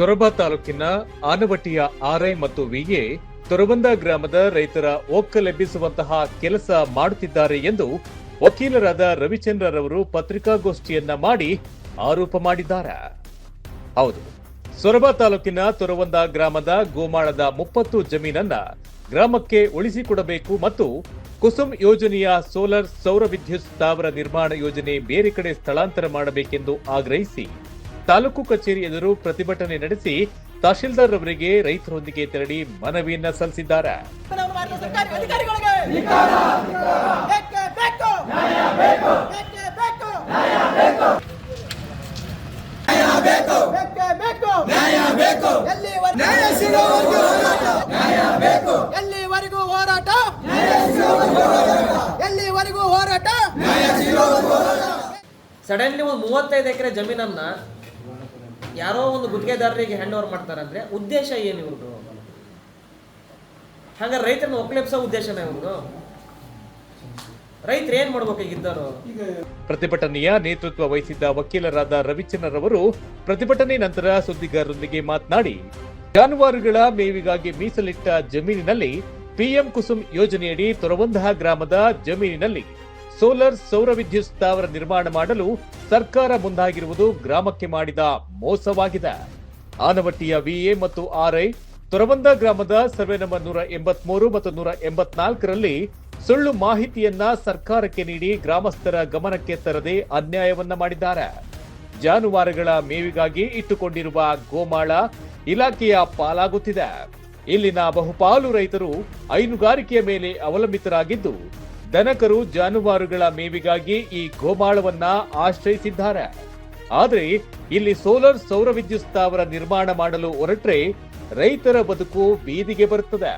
ಸೊರಬ ತಾಲೂಕಿನ ಆನವಟ್ಟಿಯ ಆರ್ಐ ಮತ್ತು ವಿಎ ತೊರಬಂದ ಗ್ರಾಮದ ರೈತರ ಒಕ್ಕಲೆಬ್ಬಿಸುವಂತಹ ಕೆಲಸ ಮಾಡುತ್ತಿದ್ದಾರೆ ಎಂದು ವಕೀಲರಾದ ರವಿಚಂದ್ರರವರು ಪತ್ರಿಕಾಗೋಷ್ಠಿಯನ್ನ ಮಾಡಿ ಆರೋಪ ಮಾಡಿದ್ದಾರೆ. ಹೌದು, ಸೊರಬ ತಾಲೂಕಿನ ತೊರವಂದ ಗ್ರಾಮದ ಗೋಮಾಳದ ಮುಪ್ಪತ್ತು ಜಮೀನನ್ನ ಗ್ರಾಮಕ್ಕೆ ಉಳಿಸಿಕೊಡಬೇಕು ಮತ್ತು ಕುಸುಮ್ ಯೋಜನೆಯ ಸೋಲಾರ್ ಸೌರ ವಿದ್ಯುತ್ ಸ್ಥಾವರ ನಿರ್ಮಾಣ ಯೋಜನೆ ಬೇರೆ ಕಡೆ ಸ್ಥಳಾಂತರ ಮಾಡಬೇಕೆಂದು ಆಗ್ರಹಿಸಿ ತಾಲೂಕು ಕಚೇರಿ ಎದುರು ಪ್ರತಿಭಟನೆ ನಡೆಸಿ ತಹಶೀಲ್ದಾರ್ ಅವರಿಗೆ ರೈತರೊಂದಿಗೆ ತೆರಳಿ ಮನವಿಯನ್ನ ಸಲ್ಲಿಸಿದ್ದಾರೆ. ನಾವು ಮಾಡಿದ ಸರ್ಕಾರಿ ಅಧಿಕಾರಿಗಳಿಗೆ ಬೇಕೇ ಬೇಕು? ಬೇಕೇ ಬೇಕು? ಬೇಕೇ ಬೇಕು? ಎಲ್ಲಿವರೆಗೂ ಎಲ್ಲಿವರೆಗೂ ಹೋರಾಟ? ಎಲ್ಲಿವರೆಗೂ ಹೋರಾಟ? ಸಡನ್ಲಿ ಒಂದು ಮೂವತ್ತೈದು ಎಕರೆ ಜಮೀನನ್ನ ಯಾರೋ ಒಂದು ಗುತ್ತಿಗೆದಾರರಿಗೆ ಹ್ಯಾಂಡ್ ಓವರ್ ಮಾಡ್ತಾರೆ ಅಂದರೆ ಉದ್ದೇಶ ಏನು ಇವ್ರದ್ದು ಹಾಗಾದ್ರೆ ರೈತರನ್ನ ಒಕ್ಕಲೆಬ್ಸೋ ಉದ್ದೇಶನೇ ಇವ್ರದ್ದು ರೈತರು ಏನ್ ಮಾಡ್ಬೇಕಾಗಿದ್ದರು ಪ್ರತಿಭಟನೆಯ ನೇತೃತ್ವ ವಹಿಸಿದ್ದ ವಕೀಲರಾದ ರವಿಚಂದ್ರ ಅವರು ಪ್ರತಿಭಟನೆ ನಂತರ ಸುದ್ದಿಗಾರರೊಂದಿಗೆ ಮಾತನಾಡಿ, ಜಾನುವಾರುಗಳ ಮೇವಿಗಾಗಿ ಮೀಸಲಿಟ್ಟ ಜಮೀನಿನಲ್ಲಿ ಪಿಎಂ ಕುಸುಮ್ ಯೋಜನೆಯಡಿ ತೊರವಂದಹ ಗ್ರಾಮದ ಜಮೀನಿನಲ್ಲಿ ಸೋಲಾರ್ ಸೌರ ವಿದ್ಯುತ್ ಸ್ಥಾವರ ನಿರ್ಮಾಣ ಮಾಡಲು ಸರ್ಕಾರ ಮುಂದಾಗಿರುವುದು ಗ್ರಾಮಕ್ಕೆ ಮಾಡಿದ ಮೋಸವಾಗಿದೆ. ಆನವಟ್ಟಿಯ ವಿಎ ಮತ್ತು ಆರ್ಐ ತೊರವಂದ ಗ್ರಾಮದ ಸರ್ವೆ ನಂಬರ್ ನೂರ ಎಂಬತ್ಮೂರು ಮತ್ತು ನೂರ ಎಂಬತ್ನಾಲ್ಕರಲ್ಲಿ ಸುಳ್ಳು ಮಾಹಿತಿಯನ್ನ ಸರ್ಕಾರಕ್ಕೆ ನೀಡಿ ಗ್ರಾಮಸ್ಥರ ಗಮನಕ್ಕೆ ತರದೆ ಅನ್ಯಾಯವನ್ನ ಮಾಡಿದ್ದಾರೆ. ಜಾನುವಾರುಗಳ ಮೇವಿಗಾಗಿ ಇಟ್ಟುಕೊಂಡಿರುವ ಗೋಮಾಳ ಇಲಾಖೆಯ ಪಾಲಾಗುತ್ತಿದೆ. ಇಲ್ಲಿನ ಬಹುಪಾಲು ರೈತರು ಹೈನುಗಾರಿಕೆಯ ಮೇಲೆ ಅವಲಂಬಿತರಾಗಿದ್ದು ದನಕರು ಜಾನುವಾರುಗಳ ಮೇವಿಗಾಗಿ ಈ ಗೋಮಾಳವನ್ನ ಆಶ್ರಯಿಸಿದ್ದಾರೆ. ಆದರೆ ಇಲ್ಲಿ ಸೋಲಾರ್ ಸೌರ ವಿದ್ಯುತ್ ಸ್ಥಾವರ ನಿರ್ಮಾಣ ಮಾಡಲು ಹೊರಟ್ರೆ ರೈತರ ಬದುಕು ಬೀದಿಗೆ ಬರುತ್ತದೆ.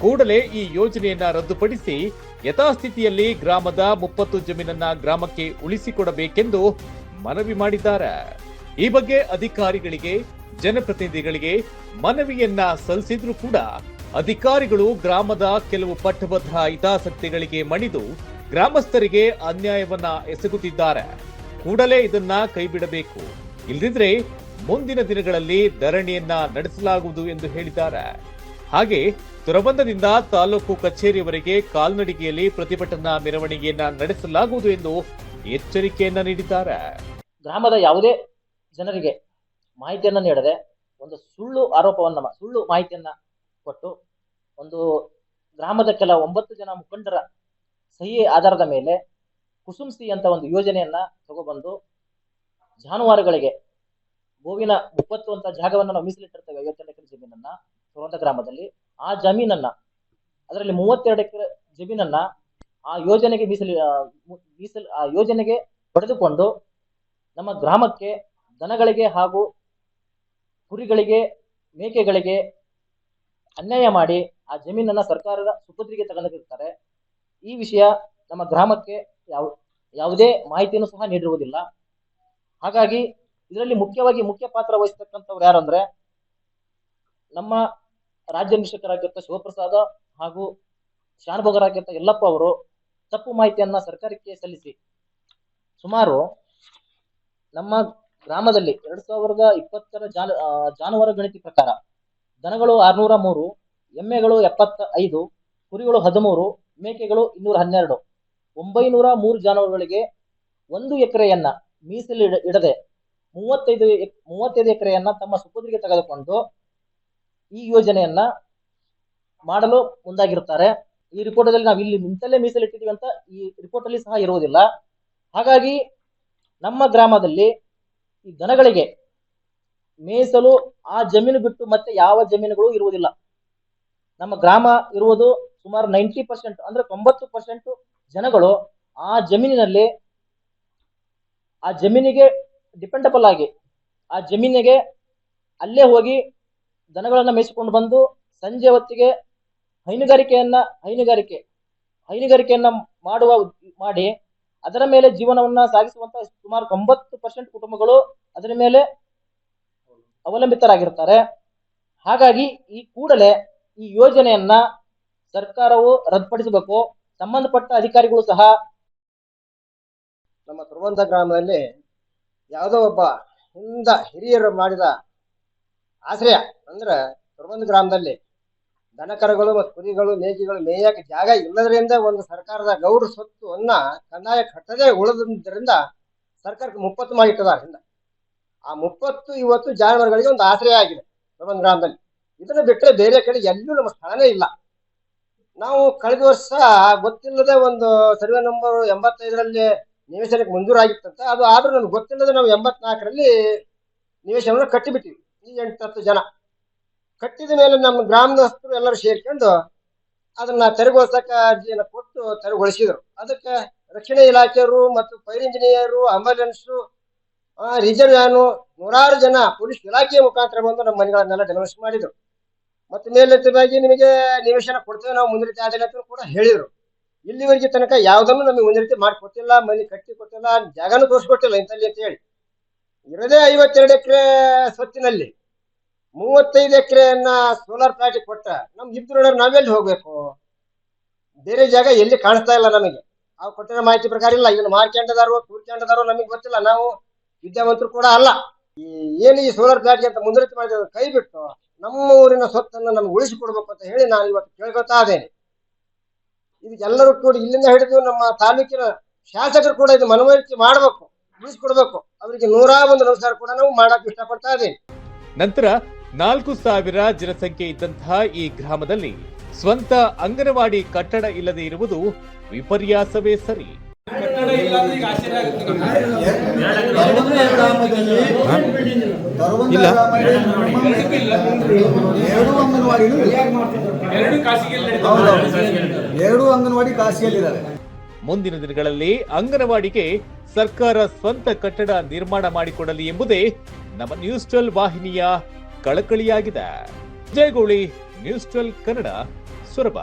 ಕೂಡಲೇ ಈ ಯೋಜನೆಯನ್ನ ರದ್ದುಪಡಿಸಿ ಯಥಾಸ್ಥಿತಿಯಲ್ಲಿ ಗ್ರಾಮದ ಮುಪ್ಪತ್ತು ಜಮೀನನ್ನ ಗ್ರಾಮಕ್ಕೆ ಉಳಿಸಿಕೊಡಬೇಕೆಂದು ಮನವಿ ಮಾಡಿದ್ದಾರೆ. ಈ ಬಗ್ಗೆ ಅಧಿಕಾರಿಗಳಿಗೆ, ಜನಪ್ರತಿನಿಧಿಗಳಿಗೆ ಮನವಿಯನ್ನ ಸಲ್ಲಿಸಿದ್ರು ಕೂಡ ಅಧಿಕಾರಿಗಳು ಗ್ರಾಮದ ಕೆಲವು ಪಟ್ಟಭದ್ರ ಹಿತಾಸಕ್ತಿಗಳಿಗೆ ಮಣಿದು ಗ್ರಾಮಸ್ಥರಿಗೆ ಅನ್ಯಾಯವನ್ನ ಎಸಗುತ್ತಿದ್ದಾರೆ. ಕೂಡಲೇ ಇದನ್ನ ಕೈಬಿಡಬೇಕು. ಇಲ್ಲದಿದ್ರೆ ಮುಂದಿನ ದಿನಗಳಲ್ಲಿ ಧರಣಿಯನ್ನ ನಡೆಸಲಾಗುವುದು ಎಂದು ಹೇಳಿದ್ದಾರೆ. ಹಾಗೆ ದುರಬಂಧದಿಂದ ತಾಲೂಕು ಕಚೇರಿಯವರೆಗೆ ಕಾಲ್ನಡಿಗೆಯಲ್ಲಿ ಪ್ರತಿಭಟನಾ ಮೆರವಣಿಗೆಯನ್ನ ನಡೆಸಲಾಗುವುದು ಎಂದು ಎಚ್ಚರಿಕೆಯನ್ನ ನೀಡಿದ್ದಾರೆ. ಗ್ರಾಮದ ಯಾವುದೇ ಜನರಿಗೆ ಮಾಹಿತಿಯನ್ನು ನೀಡದೆ ಒಂದು ಸುಳ್ಳು ಆರೋಪವನ್ನ ಸುಳ್ಳು ಮಾಹಿತಿಯನ್ನ ಕೊಟ್ಟು ಒಂದು ಗ್ರಾಮದ ಕೆಲ ಒಂಬತ್ತು ಜನ ಮುಖಂಡರ ಸಹಿ ಆಧಾರದ ಮೇಲೆ ಕುಸುಮ್ ಸಿ ಅಂತ ಒಂದು ಯೋಜನೆಯನ್ನ ತಗೊಬಂದು ಜಾನುವಾರುಗಳಿಗೆ ಗೋವಿನ ಮುಪ್ಪತ್ತು ಅಂತ ಜಾಗವನ್ನು ನಾವು ಮೀಸಲಿಟ್ಟಿರ್ತೇವೆ. ಐವತ್ತೆರಡು ಎಕರೆ ಜಮೀನನ್ನ ಸುರಂತ ಗ್ರಾಮದಲ್ಲಿ. ಆ ಜಮೀನನ್ನ ಅದರಲ್ಲಿ ಮೂವತ್ತೆರಡು ಎಕರೆ ಜಮೀನನ್ನ ಆ ಯೋಜನೆಗೆ ಮೀಸಲಿ ಮೀಸಲು, ಆ ಯೋಜನೆಗೆ ಪಡೆದುಕೊಂಡು ನಮ್ಮ ಗ್ರಾಮಕ್ಕೆ ದನಗಳಿಗೆ ಹಾಗೂ ಕುರಿಗಳಿಗೆ, ಮೇಕೆಗಳಿಗೆ ಅನ್ಯಾಯ ಮಾಡಿ ಆ ಜಮೀನನ್ನ ಸರ್ಕಾರದ ಸುಪುತ್ರಿಗೆ ತಗೊಂಡಿರ್ತಾರೆ ಈ ವಿಷಯ ನಮ್ಮ ಗ್ರಾಮಕ್ಕೆ ಯಾವ, ಯಾವುದೇ ಮಾಹಿತಿಯನ್ನು ಸಹ ನೀಡಿರುವುದಿಲ್ಲ. ಹಾಗಾಗಿ ಇದರಲ್ಲಿ ಮುಖ್ಯವಾಗಿ ಮುಖ್ಯ ಪಾತ್ರ ವಹಿಸ್ತಕ್ಕಂಥವ್ರು ಯಾರಂದ್ರೆ ನಮ್ಮ ರಾಜ್ಯ ನಿರೀಕ್ಷಕರಾಗಿರ್ತ ಶಿವಪ್ರಸಾದ ಹಾಗೂ ಶಾನುಭೋಗರಾಗಿರ್ತ ಯಲ್ಲಪ್ಪ ಅವರು ತಪ್ಪು ಮಾಹಿತಿಯನ್ನ ಸರ್ಕಾರಕ್ಕೆ ಸಲ್ಲಿಸಿ. ಸುಮಾರು ನಮ್ಮ ಗ್ರಾಮದಲ್ಲಿ ಎರಡ್ ಸಾವಿರದ ಇಪ್ಪತ್ತರ ಜಾನ್ ಜಾನುವಾರು ಗಣತಿ ಪ್ರಕಾರ ದನಗಳು ಆರ್ನೂರ ಮೂರು ಎಮ್ಮೆಗಳು ಎಪ್ಪತ್ತ ಐದು ಕುರಿಗಳು ಹದಿಮೂರು, ಮೇಕೆಗಳು ಇನ್ನೂರ ಹನ್ನೆರಡು. ಒಂಬೈನೂರ ಮೂರು ಜಾನುವಾರುಗಳಿಗೆ ಒಂದು ಎಕರೆಯನ್ನ ಮೀಸಲು ಇಡ- ಇಡದೆ ಮೂವತ್ತೈದು ಮೂವತ್ತೈದು ಎಕರೆಯನ್ನ ತಮ್ಮ ಸುಪುತ್ರಿಗೆ ತೆಗೆದುಕೊಂಡು ಈ ಯೋಜನೆಯನ್ನ ಮಾಡಲು ಮುಂದಾಗಿರುತ್ತಾರೆ. ಈ ರಿಪೋರ್ಟ್ ಅಲ್ಲಿ ನಾವು ಇಲ್ಲಿ ನಿಂತಲ್ಲೇ ಮೀಸಲಿಟ್ಟಿದ್ದೀವಿ ಅಂತ ಈ ರಿಪೋರ್ಟ್ ಅಲ್ಲಿ ಸಹ ಇರುವುದಿಲ್ಲ. ಹಾಗಾಗಿ ನಮ್ಮ ಗ್ರಾಮದಲ್ಲಿ ಈ ದನಗಳಿಗೆ ಮೇಸಲು ಆ ಜಮೀನು ಬಿಟ್ಟು ಮತ್ತೆ ಯಾವ ಜಮೀನುಗಳು ಇರುವುದಿಲ್ಲ. ನಮ್ಮ ಗ್ರಾಮ ಇರುವುದು ಸುಮಾರು ನೈಂಟಿ ಪರ್ಸೆಂಟ್ ಅಂದ್ರೆ ತೊಂಬತ್ತು ಪರ್ಸೆಂಟ್ ಜನಗಳು ಆ ಜಮೀನಿನಲ್ಲಿ ಆ ಜಮೀನಿಗೆ ಡಿಪೆಂಡಬಲ್ ಆಗಿ, ಆ ಜಮೀನಿಗೆ ಅಲ್ಲೇ ಹೋಗಿ ದನಗಳನ್ನು ಮೇಯಿಸಿಕೊಂಡು ಬಂದು ಸಂಜೆ ಹೊತ್ತಿಗೆ ಹೈನುಗಾರಿಕೆಯನ್ನ, ಹೈನುಗಾರಿಕೆ, ಹೈನುಗಾರಿಕೆಯನ್ನ ಮಾಡುವ ಮಾಡಿ ಅದರ ಮೇಲೆ ಜೀವನವನ್ನ ಸಾಗಿಸುವಂತ ಸುಮಾರು ತೊಂಬತ್ತು ಪರ್ಸೆಂಟ್ ಕುಟುಂಬಗಳು ಅದರ ಮೇಲೆ ಅವಲಂಬಿತರಾಗಿರ್ತಾರೆ. ಹಾಗಾಗಿ ಈ ಕೂಡಲೇ ಈ ಯೋಜನೆಯನ್ನ ಸರ್ಕಾರವು ರದ್ದುಪಡಿಸಬೇಕು. ಸಂಬಂಧಪಟ್ಟ ಅಧಿಕಾರಿಗಳು ಸಹ ನಮ್ಮ ತುರುವಂತ ಗ್ರಾಮದಲ್ಲಿ ಯಾವುದೋ ಒಬ್ಬ ಹಿಂದ ಹಿರಿಯರು ಮಾಡಿದ ಆಶ್ರಯ ಅಂದ್ರೆ ತುರ್ಬಂದ ಗ್ರಾಮದಲ್ಲಿ ದನಕರಗಳು ಮತ್ತು ಕುರಿಗಳು ಮೇಕೆಗಳು ಮೇಯಕ್ಕೆ ಜಾಗ ಇಲ್ಲದರಿಂದ ಒಂದು ಸರ್ಕಾರದ ಗೌರ ಸ್ವತ್ತುವನ್ನ ಕಂದಾಯ ಕಟ್ಟದೆ ಉಳಿದ್ರಿಂದ ಸರ್ಕಾರಕ್ಕೆ ಮುಪ್ಪತ್ತು ಮಾಡಿಟ್ಟದ ಆ ಮುಪ್ಪತ್ತು, ಇವತ್ತು ಜಾನುವಾರುಗಳಿಗೆ ಒಂದು ಆಶ್ರಯ ಆಗಿದೆ ತುರ್ಬಂದ ಗ್ರಾಮದಲ್ಲಿ. ಇದನ್ನ ಬಿಟ್ಟರೆ ಬೇರೆ ಕಡೆ ಎಲ್ಲೂ ನಮ್ಮ ಸ್ಥಳನೇ ಇಲ್ಲ. ನಾವು ಕಳೆದ ವರ್ಷ ಗೊತ್ತಿಲ್ಲದೆ ಒಂದು ಸರ್ವೆ ನಂಬರ್ ಎಂಬತ್ತೈದರಲ್ಲಿ ನಿವೇಶನಕ್ಕೆ ಮಂಜೂರಾಗಿತ್ತಂತೆ. ಅದು ಆದರೂ ನಮ್ಗೆ ಗೊತ್ತಿಲ್ಲದೆ ನಾವು ಎಂಬತ್ನಾಲ್ಕರಲ್ಲಿ ನಿವೇಶನವನ್ನು ಕಟ್ಟಿಬಿಟ್ಟಿವಿ. ಈ ಎಂಟು ಹತ್ತು ಜನ. ಕಟ್ಟಿದ ಮೇಲೆ ನಮ್ಮ ಗ್ರಾಮದಸ್ಥರು ಎಲ್ಲರೂ ಸೇರ್ಕೊಂಡು ಅದನ್ನ ತೆರವುಗೊಳಿಸಕ ಅರ್ಜಿಯನ್ನು ಕೊಟ್ಟು ತೆರವುಗೊಳಿಸಿದ್ರು. ಅದಕ್ಕೆ ರಕ್ಷಣಾ ಇಲಾಖೆಯರು ಮತ್ತು ಫೈರ್ ಇಂಜಿನಿಯರು ಅಂಬುಲೆನ್ಸು ರಿಸರ್ವ್ ನೂರಾರು ಜನ ಪೊಲೀಸ್ ಇಲಾಖೆಯ ಮುಖಾಂತರ ಬಂದು ನಮ್ಮ ಮನೆಗಳನ್ನೆಲ್ಲ ಡೆಮೋಲೇಷನ್ ಮಾಡಿದ್ರು. ಮತ್ತೆ ಮೇಲೆತ್ತವಾಗಿ ನಿಮಗೆ ನಿವೇಶನ ಕೊಡ್ತೇವೆ. ನಾವು ಮುಂದಿನ ಆದಿಲ್ಲ ಅಂತ ಕೂಡ ಹೇಳಿದ್ರು ಇಲ್ಲಿವರೆಗೆ ತನಕ ಯಾವುದನ್ನು ನಮಗೆ ಮುಂದಿನ ಮಾಡಿಕೊಟ್ಟಿಲ್ಲ, ಮನೆ ಕಟ್ಟಿ ಕೊಟ್ಟಿಲ್ಲ, ಜಾಗನೂ ತೋರಿಸ್ಕೊಟ್ಟಿಲ್ಲ ಇಂಥಲ್ಲಿ ಅಂತ ಹೇಳಿ. ಇರೋದೇ ಐವತ್ತೆರಡು ಎಕರೆ ಸ್ವತ್ತಿನಲ್ಲಿ ಮೂವತ್ತೈದು ಎಕರೆಯನ್ನ ಸೋಲಾರ್ ಪ್ಲಾಂಟ್ ಕೊಟ್ಟ ನಮ್ ಇಬ್ರು ನಾವೆಲ್ಲಿ ಹೋಗ್ಬೇಕು? ಬೇರೆ ಜಾಗ ಎಲ್ಲಿ ಕಾಣಿಸ್ತಾ ಇಲ್ಲ ನಮಗೆ. ಅವ್ರು ಕೊಟ್ಟಿರೋ ಮಾಹಿತಿ ಪ್ರಕಾರ ಇಲ್ಲ. ಇದನ್ನ ಮಾರ್ಕೊಂಡದಾರೋ ಕೂರ್ಕೊಂಡದಾರೋ ನಮಗೆ ಗೊತ್ತಿಲ್ಲ. ನಾವು ವಿದ್ಯಾವಂತರು ಕೂಡ ಅಲ್ಲ. ಏನು ಈ ಸೋಲಾರ್ ಪ್ಲಾಂಟ್ಗೆ ಅಂತ ಮುಂದುವರಿಕೆ ಮಾಡಿದ್ರೆ ಕೈ ಬಿಟ್ಟು ನಮ್ಮ ಊರಿನ ಸ್ವತ್ತನ್ನು ನಮ್ಗೆ ಉಳಿಸಿಕೊಡ್ಬೇಕು ಅಂತ ಹೇಳಿ ನಾನು ಇವತ್ತು ಕೇಳ್ಕೊತಾ ಇದ್ದೇನೆ. ಇದಕ್ಕೆಲ್ಲರೂ ಕೂಡ ಇಲ್ಲಿಂದ ಹಿಡಿದು ನಮ್ಮ ತಾಲೂಕಿನ ಶಾಸಕರು ಕೂಡ ಇದು ಮನವರಿಕೆ ಮಾಡಬೇಕು, ಉಳಿಸಿಕೊಡ್ಬೇಕು. ಅವರಿಗೆ ನೂರ ಒಂದು ನಮಸ್ಕಾರ ಕೂಡ ನಾವು ಮಾಡಕ್ ಇಷ್ಟಪಡ್ತಾ ಇದ್ದೇನೆ. ನಂತರ ನಾಲ್ಕು ಸಾವಿರ ಜನಸಂಖ್ಯೆ ಇದ್ದಂತಹ ಈ ಗ್ರಾಮದಲ್ಲಿ ಸ್ವಂತ ಅಂಗನವಾಡಿ ಕಟ್ಟಡ ಇಲ್ಲದೆ ಇರುವುದು ವಿಪರ್ಯಾಸವೇ ಸರಿ. ಇಲ್ಲ. ಎರಡು ಅಂಗನವಾಡಿ ಎರಡು ಅಂಗನವಾಡಿ ಖಾಸಗಿಯಲ್ಲಿದ್ದಾವೆ ಮುಂದಿನ ದಿನಗಳಲ್ಲಿ ಅಂಗನವಾಡಿಗೆ ಸರ್ಕಾರ ಸ್ವಂತ ಕಟ್ಟಡ ನಿರ್ಮಾಣ ಮಾಡಿಕೊಡಲಿ ಎಂಬುದೇ ನಮ್ಮ ನ್ಯೂಸ್ ಟ್ವೆಲ್ ವಾಹಿನಿಯ ಕಳಕಳಿಯಾಗಿದೆ. Jayagoli news twelve Kannada Soraba.